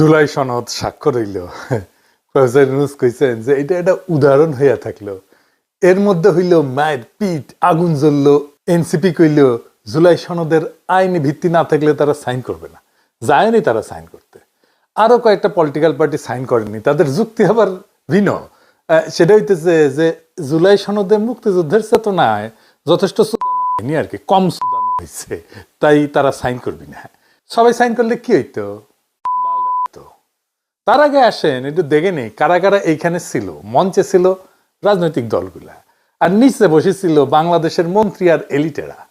জুলাই সনদ স্বাক্ষর হইল। প্রফেসর ইউনুস কইছেন যে এটা একটা উদাহরণ হইয়া থাকল। এর মধ্যে হইল মায়ের পিঠ আগুন জ্বললো, এনসিপি কইল জুলাই সনদের আইনি ভিত্তি না থাকলে তারা সাইন করবে না। যায়নি তারা সাইন করতে। আরও কয়েকটা পলিটিক্যাল পার্টি সাইন করেনি তাদের যুক্তি আবার ভিন্ন। সেটা হইতেছে যে জুলাই সনদে মুক্তিযুদ্ধের চেতনায় যথেষ্ট হয়নি আর কি, কম সুদানো হয়েছে তাই তারা সাইন করবি না। সবাই সাইন করলে কি হইতো? তার আগে আসেন, একটু দেখে নেই, কারা কারা এইখানে ছিল, মঞ্চে ছিল রাজনৈতিক দলগুলা। আর নিচে বসেছিল বাংলাদেশের মন্ত্রী আর এলিটেরা।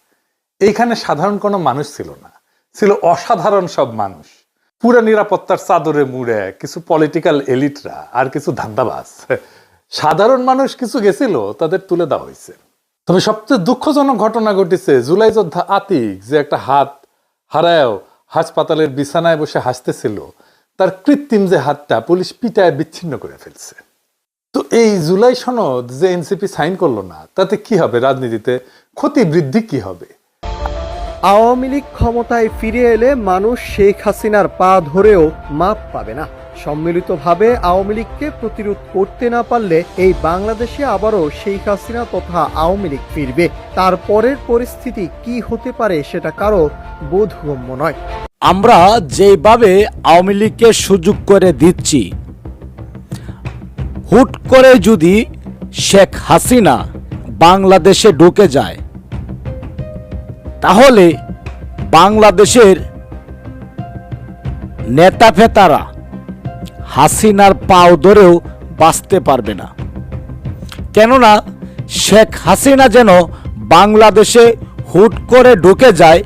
এইখানে সাধারণ কোনো মানুষ ছিল না। ছিল অসাধারণ সব মানুষ। পুরো নিরাপত্তার চাদরে মুড়ে কিছু পলিটিক্যাল এলিটরা আর কিছু ধান্দাবাজ। সাধারণ মানুষ কিছু গেছিল, তাদের তুলে দেওয়া হয়েছে। তবে সবচেয়ে দুঃখজনক ঘটনা ঘটেছে, জুলাই যোদ্ধা আতিক যে একটা হাত হারায়ও হাসপাতালের বিছানায় বসে হাসতেছিল তার কৃত্রিম যে হাতটা পুলিশ পিটায় বিচ্ছিন্ন করে ফেলছে। তো এই জুলাই সনদ যে এনসিপি সাইন করল না, তাতে কি হবে রাজনীতিতে? ক্ষতি বৃদ্ধি কি হবে? আওয়ামী লীগ ক্ষমতায় ফিরে এলে মানুষ শেখ হাসিনার পা ধরেও মাপ পাবে না। সম্মিলিতভাবে আওয়ামী লীগকে প্রতিরোধ করতে না পারলে এই বাংলাদেশে আবারও শেখ হাসিনা তথা আওয়ামী লীগ ফিরবে। তারপরের পরিস্থিতি কি হতে পারে সেটা কারও বোধগম্য নয়। আমরা যেভাবে আওয়ামী লীগকে সুযোগ করে দিচ্ছি, হুট করে যদি শেখ হাসিনা বাংলাদেশে ঢুকে যায়, তাহলে বাংলাদেশের নেতা ফেতারা হাসিনার পাও ধরেও বাঁচতে পারবে না। কেননা শেখ হাসিনা যেন বাংলাদেশে হুট করে ঢুকে যায়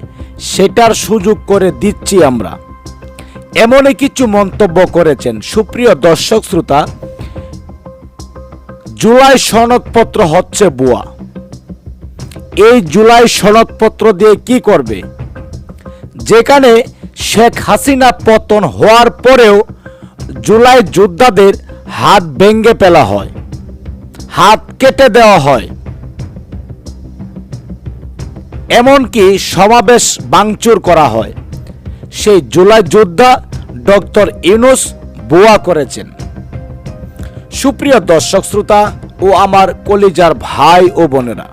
সেটার সুযোগ করে দিচ্ছি আমরা। এমনই কিছু মন্তব্য করেছেন সুপ্রিয় দর্শক শ্রোতা, জুলাই সনদপত্র হচ্ছে বুয়া। এই জুলাই সনদপত্র দিয়ে কি করবে? যেখানে শেখ হাসিনা পতন হওয়ার পরেও জুলাই যোদ্ধাদের হাত ভেঙ্গে ফেলা হয়, হাত কেটে দেওয়া হয়। এমনকি সমাবেশ বাংচুর করা হয়। সেই জুলাই যোদ্ধা ডক্টর ইউনুস বোয়া করেছেন। সুপ্রিয় দর্শক শ্রোতা ও আমার কলিজার ভাই ও বোনেরা,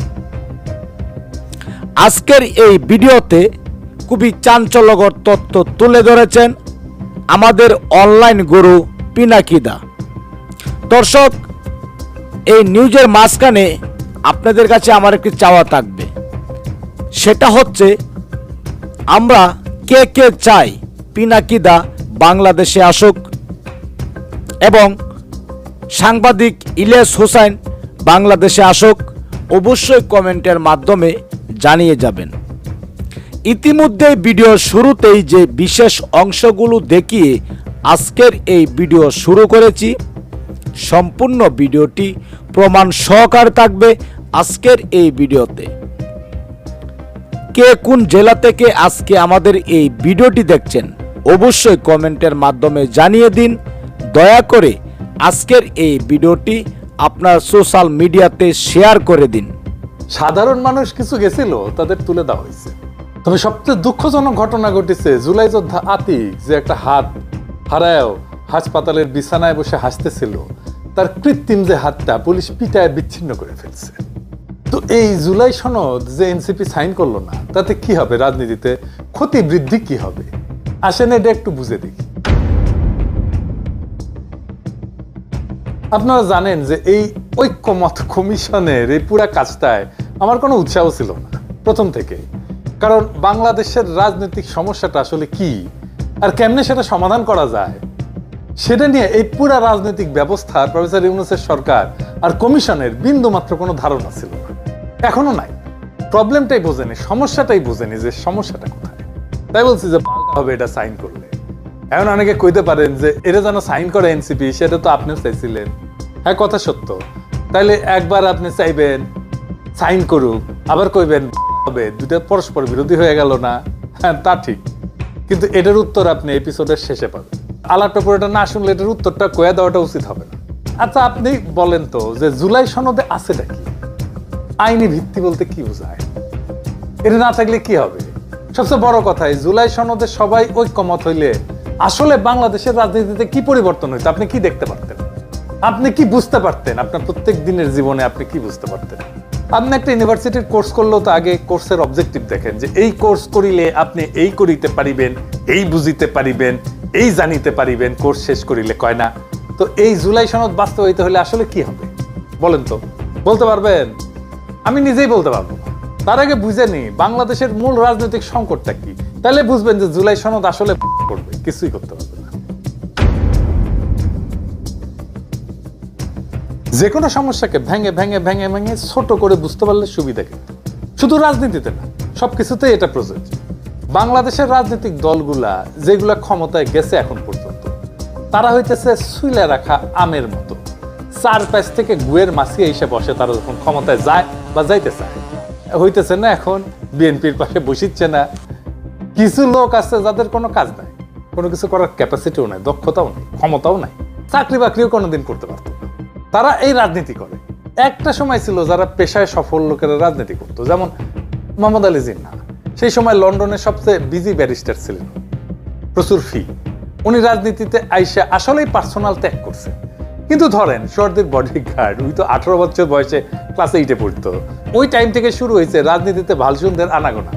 আজকের এই ভিডিওতে খুবই চাঞ্চল্যকর তথ্য তুলে ধরেছেন আমাদের অনলাইন গুরু পিনাকিদা দর্শক, এই নিউজের মাঝখানে আপনাদের কাছে আমার একটি চাওয়া থাকবে। সেটা হচ্ছে, আমরা কে কে চাই পিনাকিদা বাংলাদেশে আসুক এবং সাংবাদিক ইলিয়াস হোসেন বাংলাদেশে আসুক, অবশ্যই কমেন্টের মাধ্যমে জানিয়ে যাবেন। ইতিমধ্যে ভিডিও শুরুতেই যে বিশেষ অংশগুলো দেখিয়ে আজকের এই ভিডিও শুরু করেছি, সম্পূর্ণ ভিডিওটি প্রমাণ সহকার থাকবে আজকের এই ভিডিওতে। কে কোন জেলা থেকে আজকে আমাদের এই ভিডিওটি দেখছেন, অবশ্যই কমেন্টের মাধ্যমে জানিয়ে দিন। দয়া করে আজকের এই ভিডিওটি আপনার সোশ্যাল মিডিয়াতে শেয়ার করে দিন। সাধারণ মানুষ কিছু গেছিল, তাদের তুলে দেওয়া হয়েছে। তবে সবচেয়ে দুঃখজনক ঘটনা ঘটেছে, জুলাই যোদ্ধা আতিক যে একটা হাত হারায়ও হাসপাতালের বিছানায় বসে হাসতেছিল, তার কৃত্রিম যে হাতটা পুলিশ পিটায় বিচ্ছিন্ন করে ফেলছে। তো এই জুলাই সনদ যে এনসিপি সাইন করল না, তাতে কি হবে রাজনীতিতে? ক্ষতি বৃদ্ধি কি হবে? আসেন এটা একটু বুঝে দেখি। আপনারা জানেন যে এই ঐক্যমত কমিশনের এই পুরা কাজটায় আমার কোনো উৎসাহ ছিল না, প্রথম থেকে কারণ বাংলাদেশের রাজনৈতিক সমস্যাটা আসলে কি, আর কেমনে সেটা সমাধান করা যায়, সেটা নিয়ে এই পুরা রাজনৈতিক ব্যবস্থা প্রফেসর ইউনুসের সরকার আর কমিশনের বিন্দু মাত্র কোনো ধারণা ছিল না। এখনও নাই। প্রবলেমটাই বোঝেনি, সমস্যাটাই বোঝেনি যে সমস্যাটা কোথায়। তাই বলছি যে হবে এটা সাইন করলে। এখন অনেকে কইতে পারেন যে এটা যেন সাইন করে এনসিপি সেটা তো আপনিও চাইছিলেন। হ্যাঁ কথা সত্য। তাইলে একবার আপনি চাইবেন সাইন করুক, আবার কইবেন হবে দুটা পরস্পর বিরোধী হয়ে গেল না। হ্যাঁ তা ঠিক। কিন্তু এটার উত্তর আপনি এপিসোডের শেষে পাবেন। আলাপ টপরটা না শুনলে এটার উত্তরটা কয়ে দেওয়াটা উচিত হবে না। আচ্ছা আপনি বলেন তো যে জুলাই সনদে আছে কি আইনি ভিত্তি বলতে কি বোঝায়? এটা না থাকলে কি হবে? সবচেয়ে বড় কথা জুলাই সনদে সবাই ঐক্যমত হইলে আসলে বাংলাদেশের রাজনীতিতে কি পরিবর্তন হইতো? আপনি কি দেখতে পারতেন? আপনি কি বুঝতে পারতেন? আপনার প্রত্যেক দিনের জীবনে আপনি কি বুঝতে পারতেন? আপনি একটা ইউনিভার্সিটির কোর্স করলেও তো আগে কোর্সের অবজেক্টিভ দেখেন যে এই কোর্স করিলে আপনি এই করিতে পারিবেন, এই বুঝিতে পারিবেন, এই জানিতে পারিবেন, কোর্স শেষ করিলে, কয় না? তো এই জুলাই সনদ বাস্তবায়িত হলে আসলে কি হবে? বলেন তো। বলতে পারবেন? আমি নিজেই বলতে পারব। তার আগে বুঝে নি, বাংলাদেশের মূল রাজনৈতিক সংকটটা কি। তাহলে বুঝবেন যে জুলাই সনদ আসলে করবে, কিছুই করতে পারবে যে কোনো সমস্যাকে ভেঙে ভেঙে ভেঙে ভেঙে ছোট করে বুঝতে পারলে সুবিধা কিন্তু শুধু রাজনীতিতে না, সবকিছুতেই এটা প্রযোজ্য। বাংলাদেশের রাজনৈতিক দলগুলা যেগুলা ক্ষমতায় গেছে এখন পর্যন্ত, তারা হইতেছে সুইলে রাখা আমের মতো। চার থেকে গুয়ের মাসি এসে বসে, তারা যখন ক্ষমতায় যায় বা যাইতে চায় হইতেছে না এখন, বিএনপির পাশে বসিচ্ছে না। কিছু লোক আছে যাদের কোনো কাজ নাই, কোনো কিছু করার ক্যাপাসিটিও নাই, দক্ষতাও নেই, ক্ষমতাও নাই চাকরি বাকরিও কোনোদিন করতে পারতো না। তারা এই রাজনীতি করে। একটা সময় ছিল যারা পেশায় সফল লোকেরা রাজনীতি করতো, যেমন মোহাম্মদ আলী জিন্না। সেই সময় লন্ডনের সবচেয়ে বিজি ব্যারিস্টার ছিলেন, প্রচুর ফি উনি রাজনীতিতে আইসা আসলেই পার্সোনাল ত্যাগ করছে। কিন্তু ধরেন, সর্দির বডি গার্ড উই তো আঠারো বছর বয়সে ক্লাস এইটে পড়তো। ওই টাইম থেকে শুরু হয়েছে রাজনীতিতে ভালসুনদের আনাগোনা।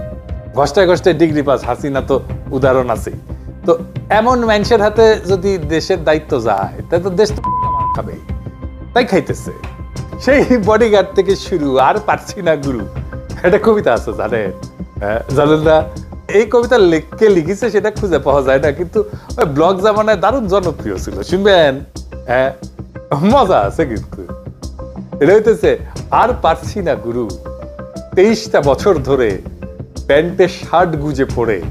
ঘষ্টায় ঘষ্টায় ডিগ্রি পাস হাসিনা তো উদাহরণ আছে তো এমন মানুষের হাতে যদি দেশের দায়িত্ব যায় তাহলে তো দেশ তো খাবে। তাই খাইতেছে। সেই বডিগার্ড থেকে শুরু, আর পারছি না গুরু। একটা কবিতা আছে, জানেন? জানেন না এই কবিতা লেখকে লিখেছে সেটা খুঁজে পাওয়া যায় না, কিন্তু ওই ব্লগ জামানায় দারুণ জনপ্রিয় ছিল, শুনবেন? হ্যাঁ মজা আছে কিন্তু। এটা হইতেছে আর পারছি না গুরু। তেইশটা বছর ধরে প্যান্টে শার্ট গুজে পড়ে,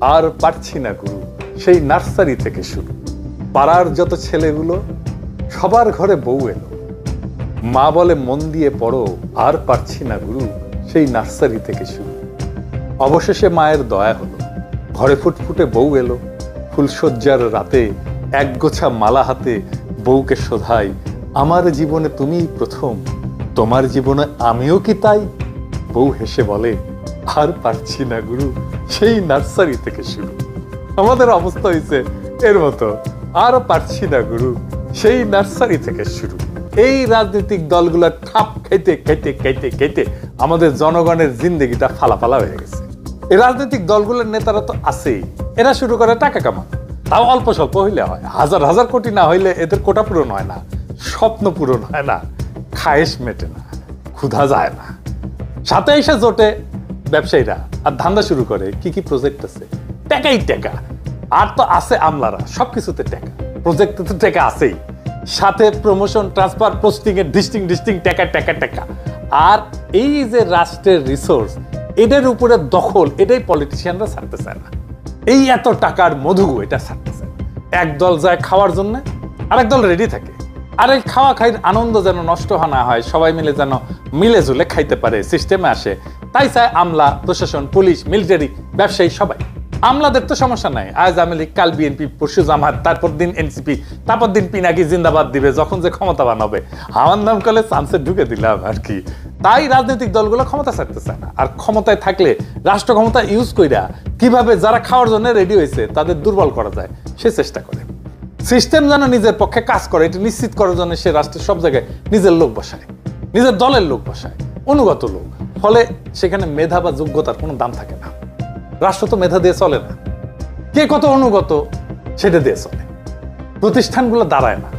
আর পারছি না গুরু। সেই নার্সারি থেকে শুরু। পাড়ার যত ছেলেগুলো, সবার ঘরে বউ এলো। মা বলে, মন দিয়ে পড়ো, আর পারছি না গুরু। সেই নার্সারি থেকে শুরু। অবশেষে মায়ের দয়া হলো। ঘরে ফুটফুটে বউ এলো। ফুলশয্যার রাতে একগোছা মালা হাতে বউকে শোধাই, আমার জীবনে তুমিই প্রথম, তোমার জীবনে আমিও কি তাই? বউ হেসে বলে, আর পারছি না গুরু, সেই নার্সারি থেকে শুরু। আমাদের অবস্থা হয়েছে এর মতো, আর পারছি না গুরু, সেই নার্সারি থেকে শুরু। এই রাজনৈতিক দলগুলো ঠাপ খাইতে খাইতে খাইতে খাইতে আমাদের জনগণের জিন্দগিটা ফালাফালা হয়ে গেছে। এই রাজনৈতিক দলগুলোর নেতারা তো আছেই, এরা শুরু করে টাকা কামানো। তাও অল্প স্বল্প হইলে হয়। হাজার হাজার কোটি না হইলে এদের কোটা পূরণ হয় না। স্বপ্ন পূরণ হয় না। খায়েশ মেটে না। ক্ষুধা যায় না। সাথে এসে জোটে ব্যবসায়ীরা আর ধান্দা শুরু করে কি কি প্রজেক্ট আছে। টাকাই টাকা। আর তো আছে আমলারা, সবকিছুতে টাকা। প্রজেক্টে তো টাকা আছেই। সাথে প্রমোশন ট্রান্সফার পোস্টিং এর ডিস্টিং ডিস্টিং টাকা টাকা টাকা। আর এই যে রাষ্ট্রের রিসোর্স এদের উপরে দখল, এটাই পলিটিশিয়ানরা ছাড়তে চায় না। এই এত টাকার মধু এটা ছাড়তে চায় না। এক দল যায় খাওয়ার জন্য, আরেক দল রেডি থাকে। আর এই খাওয়া খাইর আনন্দ যেন নষ্ট না হয়, সবাই মিলে যেন মিলে জুলে খাইতে পারে সিস্টেমে আসে। তাই চায় আমলা, প্রশাসন, পুলিশ মিলিটারি ব্যবসায়ী, সবাই। আমলাদের তো সমস্যা নাই। আজ আওয়ামী লীগ, কাল বিএনপি, পরশু জামাত, তারপর দিন এনসিপি, তারপর দিন পিনাকি, জিন্দাবাদ দিবে, যখন যে ক্ষমতা বানাবে আমার নাম কালে চান্সে ঢুকে দিলাম আর কি। তাই রাজনৈতিক দলগুলো ক্ষমতা ছাড়তে চায় না। আর ক্ষমতায় থাকলে রাষ্ট্র ক্ষমতা ইউজ কইরা কীভাবে যারা খাওয়ার জন্য রেডি হয়েছে তাদের দুর্বল করা যায়, সে চেষ্টা করে। সিস্টেম যেন নিজের পক্ষে কাজ করে, এটা নিশ্চিত করার জন্য সে রাষ্ট্রের সব জায়গায় নিজের লোক বসায়, নিজের দলের লোক বসায়, অনুগত লোক। ফলে সেখানে মেধা বা যোগ্যতার কোনো দাম থাকে না। রাষ্ট্র তো মেধা দিয়ে চলে না। কে কত অনুগত, সেটা দিয়ে চলে। প্রতিষ্ঠানগুলো দাঁড়ায় না।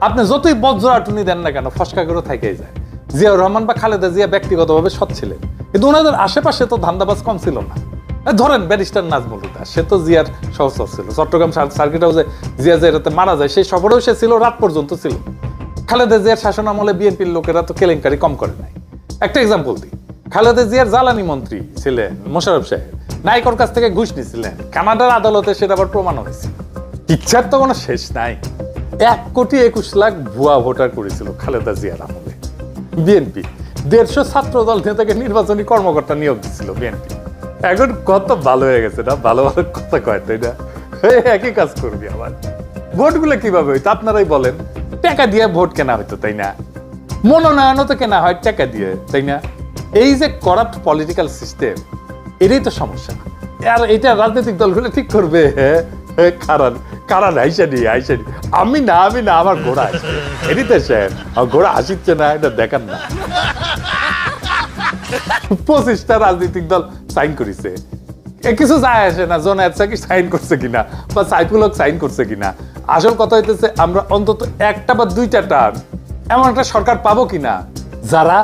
আপনি যতই বজ্র আটুনি দেন না কেন, ফসকা করে থেকেই যায়। জিয়াউর রহমান বা খালেদা জিয়া ব্যক্তিগতভাবে সৎ ছিলেন। কিন্তু ওনাদের আশেপাশে তো ধান্দাবাজ কম ছিল না। ধরেন ব্যারিস্টার নাজমুল হুদা, সে তো জিয়ার সহসর ছিল। চট্টগ্রাম সার্কিট হাউসে জিয়া যে রাতে মারা যায়, সেই সফরেও সে ছিল, রাত পর্যন্ত ছিল। খালেদা জিয়ার শাসন আমলে বিএনপির লোকেরা তো কেলেঙ্কারি কম করে নাই। একটা এক্সাম্পল দিই। খালেদা জিয়ার জ্বালানি মন্ত্রী ছিলেন মোশারফ সাহেব। নাইকর কাছ থেকে ঘুষ নিছিলেন। কানাডার আদালতে সেটা আবার প্রমাণ হয়েছে। ইচ্ছার তো কোনো শেষ নাই। এক কোটি একুশ লাখ ভুয়া ভোটার করেছিল খালেদা জিয়ার আমলে। বিএনপি। দেড়শো ছাত্র দল নেতাকে নির্বাচনী কর্মকর্তা নিয়োগ দিছিল বিএনপি। এখন কত ভালো হয়ে গেছে না? ভালো ভালো কথা কয়, তাই না? একই কাজ করবি আবার। ভোটগুলো কীভাবে হইতো? আপনারাই বলেন। টাকা দিয়ে ভোট কেনা হইতো, তাই না? মনোনয়নও তো কেনা হয় টাকা দিয়ে, তাই না? এই যে করাপ্ট পলিটিক্যাল সিস্টেম এটাই তো সমস্যা। আর এটা রাজনৈতিক দলগুলো ঠিক করবে? কারণ কারণ আইসা নি আইসা নি আমি না আমি না, আমার ঘোড়া আছে। এদিতে স্যার আমার ঘোড়া আসিচ্ছে না, এটা দেখান না। পঁচিশটা রাজনৈতিক দল সাইন করেছে। কিছু যায় আসে না জন কি সাইন করছে কিনা, বা সাইফুলক সাইন করছে কিনা। আসল কথা হইতেছে, আমরা অন্তত একটা বা দুইটা টার্ম এমন একটা সরকার পাবো কিনা, যারা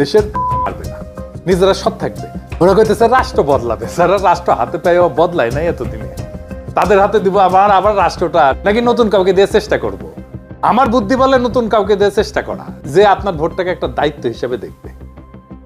দেশের পারবে না। নিজেরা সৎ থাকবে। ওরা কইতেছে রাষ্ট্র বদলাবে। যারা রাষ্ট্র হাতে পাইও বদলায় নাই এতদিনে। তাদের হাতে দিব আবার আবার রাষ্ট্রটা। নাকি নতুন কাউকে দিয়ে চেষ্টা করব। আমার বুদ্ধি বলে নতুন কাউকে দিয়ে চেষ্টা করা। যে আপনার ভোটটাকে একটা দায়িত্ব হিসেবে দেখবে,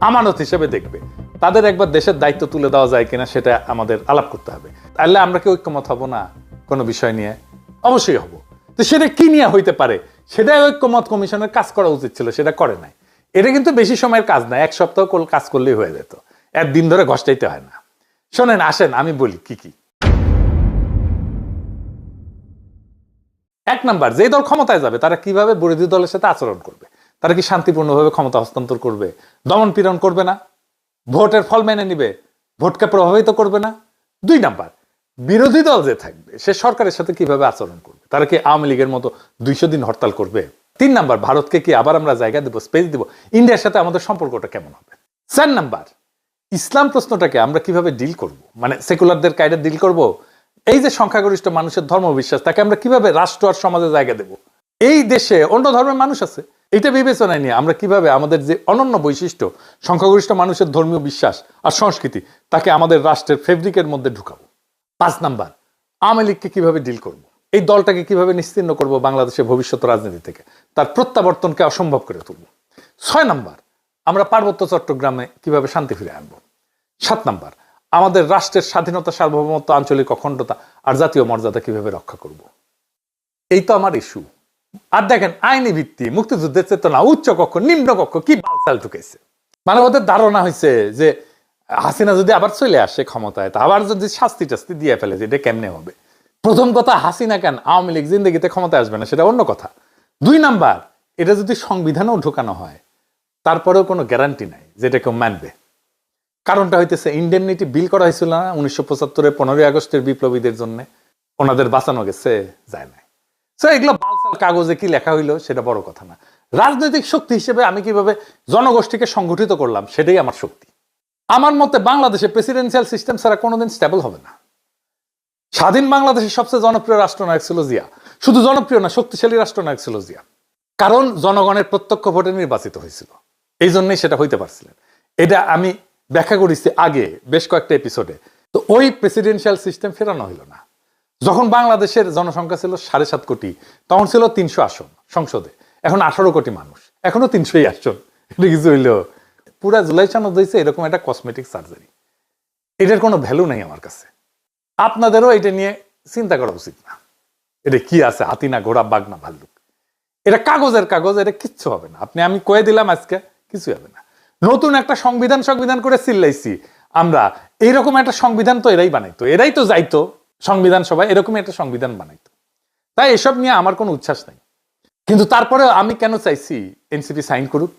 আমানত হিসেবে দেখবে, তাদের একবার দেশের দায়িত্ব তুলে দেওয়া যায় কিনা সেটা আমাদের আলাপ করতে হবে। তাহলে আমরা কি ঐক্যমত হব না কোনো বিষয় নিয়ে? অবশ্যই হব। তো সেটা কি নিয়ে হইতে পারে? সেটাই ঐক্যমত কমিশনের কাজ করা উচিত ছিল, সেটা করে নাই। এটা কিন্তু বেশি সময়ের কাজ না, এক সপ্তাহ কাজ করলেই হয়ে যেত। একদিন ধরে ঘষ্টাইতে হয় না। শোনেন, আসেন, আমি বলি কি কি। এক নাম্বার, যেই দল ক্ষমতায় যাবে, তারা কীভাবে বিরোধী দলের সাথে আচরণ করবে? তারা কি শান্তিপূর্ণভাবে ক্ষমতা হস্তান্তর করবে? দমন পীড়ন করবে না? ভোটের ফল মেনে নিবে? ভোটকে প্রভাবিত করবে না? দুই নাম্বার, বিরোধী দল যে থাকবে, সে সরকারের সাথে কীভাবে আচরণ করবে? তারা কি আওয়ামী লীগের মতো দুইশো দিন হরতাল করবে? তিন নাম্বার, ভারতকে কি আবার আমরা জায়গা দেবো স্পেস দিব? ইন্ডিয়ার সাথে আমাদের সম্পর্কটা কেমন হবে? চার নাম্বার, ইসলাম প্রশ্নটাকে আমরা কীভাবে ডিল করব? মানে সেকুলারদের কায়দা ডিল করব? এই যে সংখ্যাগরিষ্ঠ মানুষের ধর্মবিশ্বাস, তাকে আমরা কীভাবে রাষ্ট্র আর সমাজে জায়গা দেব? এই দেশে অন্য ধর্মের মানুষ আছে। এটা বিবেচনায় নিয়ে আমরা কীভাবে আমাদের যে অনন্য বৈশিষ্ট্য, সংখ্যাগরিষ্ঠ মানুষের ধর্মীয় বিশ্বাস আর সংস্কৃতি, তাকে আমাদের রাষ্ট্রের ফেব্রিকের মধ্যে ঢুকাবো? পাঁচ নাম্বার, আওয়ামী লীগকে কীভাবে ডিল করব? এই দলটাকে কীভাবে নিশ্চিন্ন করব বাংলাদেশের ভবিষ্যৎ রাজনীতি থেকে? তার প্রত্যাবর্তনকে অসম্ভব করে তুলব। ছয় নাম্বার, আমরা পার্বত্য চট্টগ্রামে কীভাবে শান্তি ফিরে আনব? সাত নাম্বার আমাদের রাষ্ট্রের স্বাধীনতা, সার্বভৌমত্ব, আঞ্চলিক অখণ্ডতা আর জাতীয় মর্যাদা কীভাবে রক্ষা করব? এই তো আমার ইস্যু আর দেখেন, আইনি ভিত্তি, মুক্তিযুদ্ধের চেতনা, উচ্চ কক্ষ, নিম্ন কক্ষ, কি বালসাল ঢুকেছে? মানে ওদের ধারণা হয়েছে যে হাসিনা যদি আবার চলে আসে ক্ষমতায়, তা আবার যদি শাস্তি টাস্তি দিয়ে ফেলে এটা কেমনে হবে? প্রথম কথা, হাসিনা কেন আওয়ামী লীগ জিন্দগিতে ক্ষমতায় আসবে না? সেটা অন্য কথা। দুই নাম্বার, এটা যদি সংবিধানেও ঢোকানো হয়, তারপরেও কোনো গ্যারান্টি নাই যেটা কেউ মানবে। কারণটা হইতেছে ইন্ডেমনিটি বিল করা হয়েছিল না, উনিশশো পঁচাত্তরের পনেরোই আগস্টের বিপ্লবীদের জন্য। ওনাদের বাঁচানো গেছে, যায় নাই। তো এগুলো বালসাল কাগজে কি লেখা হইল, সেটা বড় কথা না। রাজনৈতিক শক্তি হিসেবে আমি কীভাবে জনগোষ্ঠীকে সংগঠিত করলাম, সেটাই আমার শক্তি। আমার মতে বাংলাদেশে প্রেসিডেন্সিয়াল সিস্টেম ছাড়া কোনোদিন স্টেবল হবে না। স্বাধীন বাংলাদেশের সবচেয়ে জনপ্রিয় রাষ্ট্রনায়ক ছিল জিয়া। শুধু জনপ্রিয় না, শক্তিশালী রাষ্ট্রনায়ক ছিল জিয়া। কারণ জনগণের প্রত্যক্ষ ভোটে নির্বাচিত হয়েছিল। এই জন্যই সেটা হইতে পারছিলেন। এটা আমি ব্যাখ্যা করেছি আগে, বেশ কয়েকটা এপিসোডে তো ওই প্রেসিডেন্সিয়াল সিস্টেম ফেরানো হইল না। যখন বাংলাদেশের জনসংখ্যা ছিল সাড়ে সাত কোটি, তখন ছিল তিনশো আসন সংসদে। এখন আঠারো কোটি মানুষ। এখনও তিনশোই আসন। এটা কিছু হইল পুরা জুলাই চানদ হয়েছে এরকম একটা কসমেটিক সার্জারি এটার কোনো ভ্যালু নেই আমার কাছে। আপনাদেরও এটা নিয়ে চিন্তা করা উচিত না। এটা কি আছে, হাতি না ঘোড়া, বাঘ না ভাল্লুক? এটা কাগজের কাগজ, এটা কিচ্ছু হবে না। আপনি আমি কয়ে দিলাম আজকে কিছু হবে না। নতুন একটা সংবিধান সংবিধান করে চিল্লাইছি আমরা। এইরকম একটা সংবিধান তো এরাই বানাইতো। এরাই তো যাইতো সংবিধান সভায়, এরকমই একটা সংবিধান বানাইতো। তাই এসব নিয়ে আমার কোনো উচ্ছ্বাস নাই। কিন্তু তারপরে আমি কেন চাইছি এনসিপি সাইন করুক?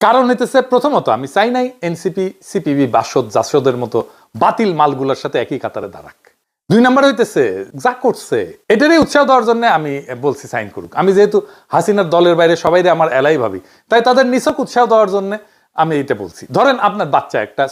কারণ হইতেছে প্রথমত আমি চাই নাই এনসিপি, সিপিবি, বাসদ, জাসদের মতো বাতিল মালগুলোর সাথে একই কাতারে দাঁড়াক। দুই নাম্বার হইতেছে, যা করছে, এটারই উৎসাহ দেওয়ার জন্য আমি বলছি সাইন করুক। আমি যেহেতু হাসিনার দলের বাইরে সবাই আমার এলাই ভাবি, তাই তাদের নিছক উৎসাহ দেওয়ার জন্য আমি এটা বলছি। ধরেন আপনার বাচ্চা একটা